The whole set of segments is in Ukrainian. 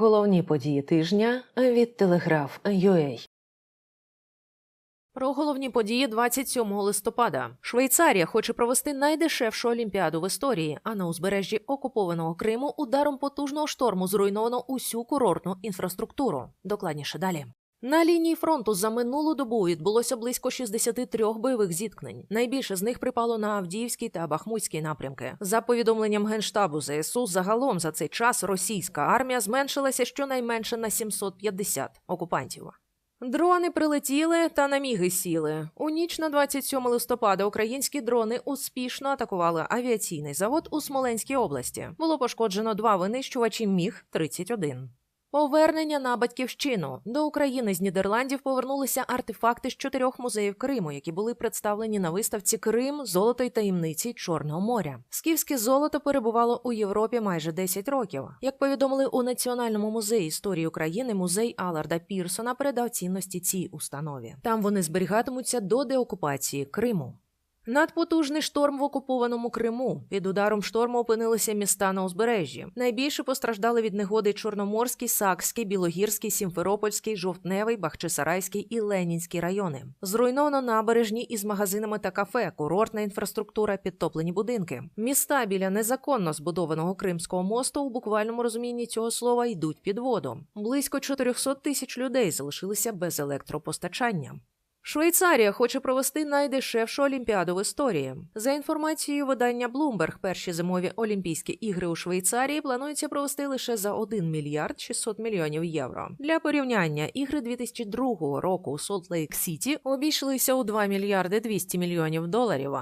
Головні події тижня від Телеграф.UA. Про головні події 27 листопада. Швейцарія хоче провести найдешевшу олімпіаду в історії, а на узбережжі окупованого Криму ударом потужного шторму зруйновано усю курортну інфраструктуру. Докладніше далі. На лінії фронту за минулу добу відбулося близько 63 бойових зіткнень. Найбільше з них припало на Авдіївський та Бахмутський напрямки. За повідомленням генштабу ЗСУ, загалом за цей час російська армія зменшилася щонайменше на 750 окупантів. Дрони прилетіли та на міги сіли. У ніч на 27 листопада українські дрони успішно атакували авіаційний завод у Смоленській області. Було пошкоджено два винищувачі міг 31 Повернення на батьківщину до України з Нідерландів повернулися артефакти з чотирьох музеїв Криму, які були представлені на виставці Крим, золото й таємниці Чорного моря. Скіфське золото перебувало у Європі майже 10 років. Як повідомили у Національному музеї історії України, музей Аларда Пірсона передав цінності цій установі. Там вони зберігатимуться до деокупації Криму. Надпотужний шторм в окупованому Криму. Під ударом шторму опинилися міста на узбережжі. Найбільше постраждали від негоди Чорноморський, Сакський, Білогірський, Сімферопольський, Жовтневий, Бахчисарайський і Ленінський райони. Зруйновано набережні із магазинами та кафе, курортна інфраструктура, підтоплені будинки. Міста біля незаконно збудованого Кримського мосту у буквальному розумінні цього слова йдуть під воду. Близько 400 тисяч людей залишилися без електропостачання. Швейцарія хоче провести найдешевшу олімпіаду в історії. За інформацією видання Bloomberg, перші зимові Олімпійські ігри у Швейцарії планується провести лише за 1 мільярд 600 мільйонів євро. Для порівняння ігри 2002 року у Солт-Лейк Сіті обійшлися у 2 мільярди 200 мільйонів доларів.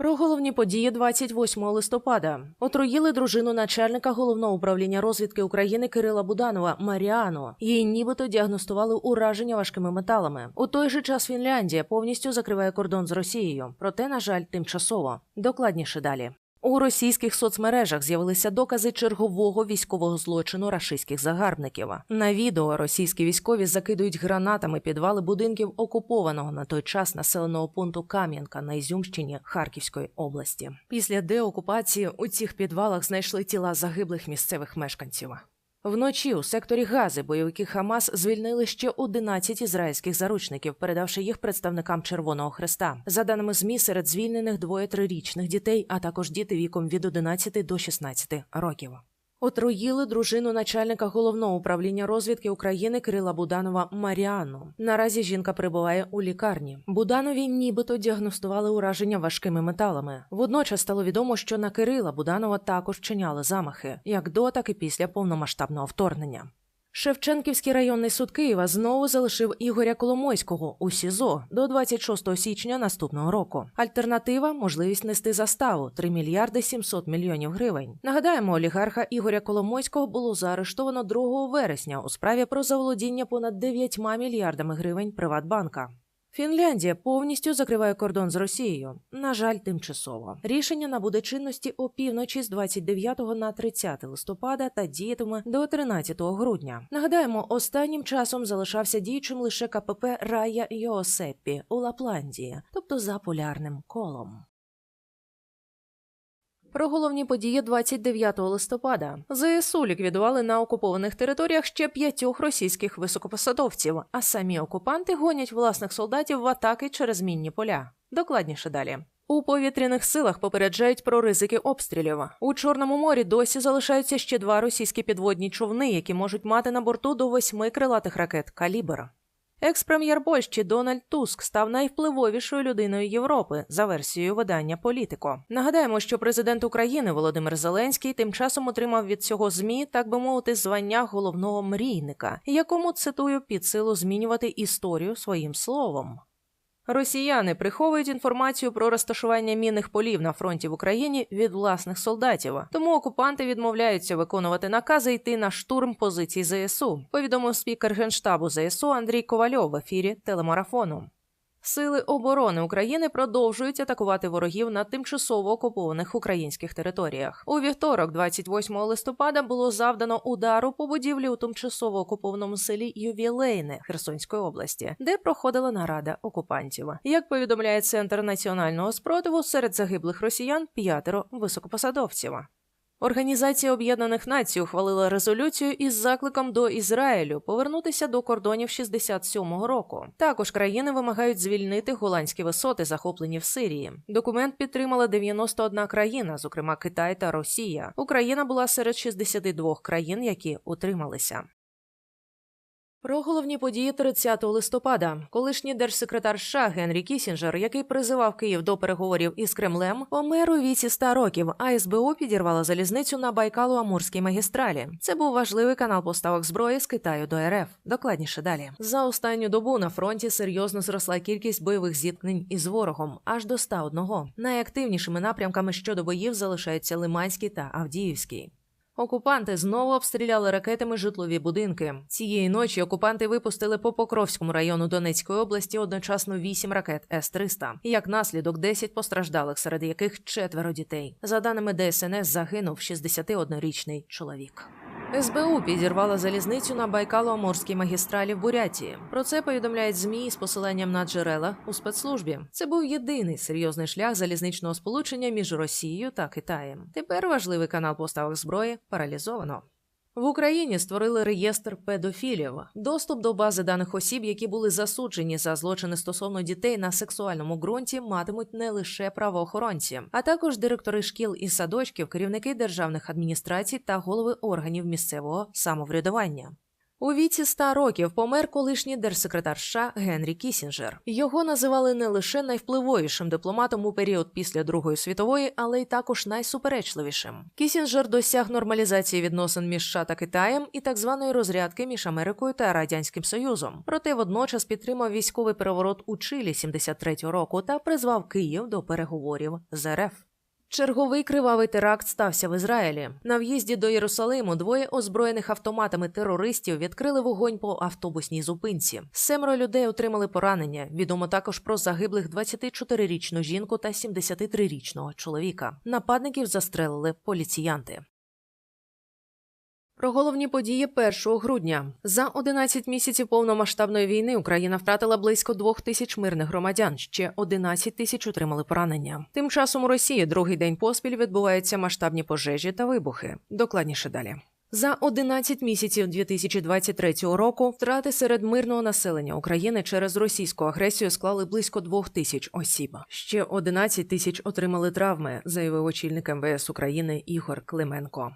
Про головні події 28 листопада отруїли дружину начальника головного управління розвідки України Кирила Буданова Маріану. Її нібито діагностували ураження важкими металами. У той же час Фінляндія повністю закриває кордон з Росією, проте, на жаль, тимчасово. Докладніше далі. У російських соцмережах з'явилися докази чергового військового злочину рашистських загарбників. На відео російські військові закидують гранатами підвали будинків окупованого на той час населеного пункту Кам'янка на Ізюмщині Харківської області. Після деокупації у цих підвалах знайшли тіла загиблих місцевих мешканців. Вночі у секторі Гази бойовики Хамас звільнили ще 11 ізраїльських заручників, передавши їх представникам Червоного Хреста. За даними ЗМІ, серед звільнених двоє трирічних дітей, а також діти віком від 11 до 16 років. Отруїли дружину начальника головного управління розвідки України Кирила Буданова Маріану. Наразі жінка перебуває у лікарні. Буданові нібито діагностували ураження важкими металами. Водночас стало відомо, що на Кирила Буданова також чиняли замахи, як до, так і після повномасштабного вторгнення. Шевченківський районний суд Києва знову залишив Ігоря Коломойського у СІЗО до 26 січня наступного року. Альтернатива можливість нести заставу 3 мільярди 700 мільйонів гривень. Нагадаємо, олігарха Ігоря Коломойського було заарештовано 2 вересня у справі про заволодіння понад 9 мільярдами гривень Приватбанка. Фінляндія повністю закриває кордон з Росією. На жаль, тимчасово. Рішення набуде чинності опівночі з 29 на 30 листопада та діятиме до 13 грудня. Нагадаємо, останнім часом залишався діючим лише КПП Рая Йосеппі у Лапландії, тобто за полярним колом. Про головні події 29 листопада ЗСУ ліквідували на окупованих територіях ще п'ятьох російських високопосадовців, а самі окупанти гонять власних солдатів в атаки через мінні поля. Докладніше далі. У повітряних силах попереджають про ризики обстрілів. У Чорному морі досі залишаються ще два російські підводні човни, які можуть мати на борту до восьми крилатих ракет калібр. Екс-прем'єр Польщі Дональд Туск став найвпливовішою людиною Європи за версією видання Політико. Нагадаємо, що президент України Володимир Зеленський тим часом отримав від цього змі, так би мовити, звання головного мрійника, якому цитую під силу змінювати історію своїм словом. Росіяни приховують інформацію про розташування мінних полів на фронті в Україні від власних солдатів, тому окупанти відмовляються виконувати накази йти на штурм позицій ЗСУ. Повідомив спікер генштабу ЗСУ Андрій Ковальов в ефірі телемарафону. Сили оборони України продовжують атакувати ворогів на тимчасово окупованих українських територіях. У вівторок, 28 листопада, було завдано удару по будівлі у тимчасово окупованому селі Ювілейне Херсонської області, де проходила нарада окупантів. Як повідомляє центр національного спротиву, серед загиблих росіян п'ятеро високопосадовців. Організація Об'єднаних Націй ухвалила резолюцію із закликом до Ізраїлю повернутися до кордонів 67-го року. Також країни вимагають звільнити голландські висоти, захоплені в Сирії. Документ підтримала 91 країна, зокрема Китай та Росія. Україна була серед 62 країн, які утрималися. Про головні події 30 листопада. Колишній держсекретар США Генрі Кісінджер, який призивав Київ до переговорів із Кремлем, помер у віці 100 років, а СБУ підірвала залізницю на Байкало-Амурській магістралі. Це був важливий канал поставок зброї з Китаю до РФ. Докладніше далі. За останню добу на фронті серйозно зросла кількість бойових зіткнень із ворогом аж до 101. Найактивнішими напрямками щодо боїв залишаються Лиманський та Авдіївський. Окупанти знову обстріляли ракетами житлові будинки. Цієї ночі окупанти випустили по Покровському району Донецької області одночасно 8 ракет С-300. Як наслідок 10 постраждалих, серед яких четверо дітей. За даними ДСНС, загинув 61-річний чоловік. СБУ підірвала залізницю на Байкало-Амурській магістралі в Бурятії. Про це повідомляють ЗМІ з посиланням на джерела у спецслужбі. Це був єдиний серйозний шлях залізничного сполучення між Росією та Китаєм. Тепер важливий канал поставок зброї паралізовано. В Україні створили реєстр педофілів, доступ до бази даних осіб, які були засуджені за злочини стосовно дітей на сексуальному ґрунті, матимуть не лише правоохоронці, а також директори шкіл і садочків, керівники державних адміністрацій та голови органів місцевого самоврядування. У віці 100 років помер колишній держсекретар США Генрі Кісінджер. Його називали не лише найвпливовішим дипломатом у період після Другої світової, але й також найсуперечливішим. Кісінджер досяг нормалізації відносин між США та Китаєм і так званої розрядки між Америкою та Радянським Союзом. Проте водночас підтримав військовий переворот у Чилі 73-го року та призвав Київ до переговорів з РФ. Черговий кривавий теракт стався в Ізраїлі. На в'їзді до Єрусалиму двоє озброєних автоматами терористів відкрили вогонь по автобусній зупинці. Семеро людей отримали поранення. Відомо також про загиблих 24-річну жінку та 73-річного чоловіка. Нападників застрелили поліціянти. Про головні події 1 грудня за 11 місяців повномасштабної війни Україна втратила близько двох тисяч мирних громадян. Ще 11 тисяч отримали поранення. Тим часом у Росії другий день поспіль відбуваються масштабні пожежі та вибухи. Докладніше далі. За 11 місяців 2023 року втрати серед мирного населення України через російську агресію склали близько двох тисяч осіб. Ще 11 тисяч отримали травми, заявив очільник МВС України Ігор Клименко.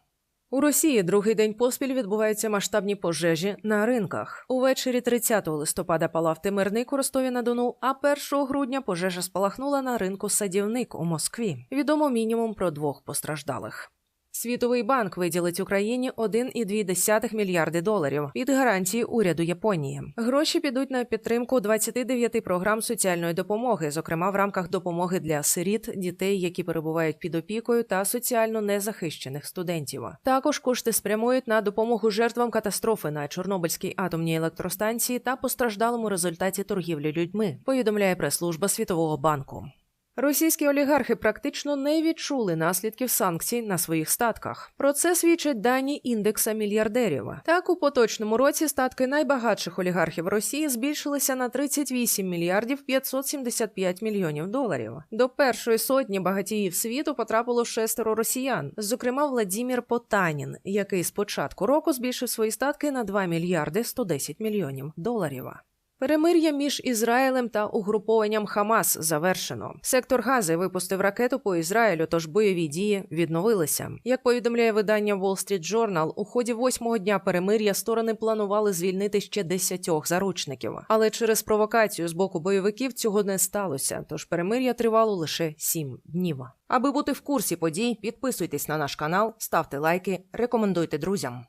У Росії другий день поспіль відбуваються масштабні пожежі на ринках. Увечері 30 листопада палав Тимирник у Ростові на Дону, а 1 грудня пожежа спалахнула на ринку Садівник у Москві. Відомо мінімум про двох постраждалих. Світовий банк виділить Україні 1,2 мільярди доларів від гарантії уряду Японії. Гроші підуть на підтримку 29 програм соціальної допомоги, зокрема в рамках допомоги для сиріт, дітей, які перебувають під опікою, та соціально незахищених студентів. Також кошти спрямують на допомогу жертвам катастрофи на Чорнобильській атомній електростанції та постраждалому результаті торгівлі людьми. Повідомляє прес-служба Світового банку. Російські олігархи практично не відчули наслідків санкцій на своїх статках. Про це свідчать дані індекса мільярдерів. Так, у поточному році статки найбагатших олігархів Росії збільшилися на 38 мільярдів 575 мільйонів доларів. До першої сотні багатіїв світу потрапило шестеро росіян, зокрема Владімір Потанін, який з початку року збільшив свої статки на 2 мільярди 110 мільйонів доларів. Перемир'я між Ізраїлем та угрупованням Хамас завершено. Сектор Гази випустив ракету по Ізраїлю, тож бойові дії відновилися. Як повідомляє видання Wall Street Journal, у ході восьмого дня перемир'я сторони планували звільнити ще десятьох заручників, але через провокацію з боку бойовиків цього не сталося. Тож перемир'я тривало лише сім днів. Аби бути в курсі подій, підписуйтесь на наш канал, ставте лайки, рекомендуйте друзям.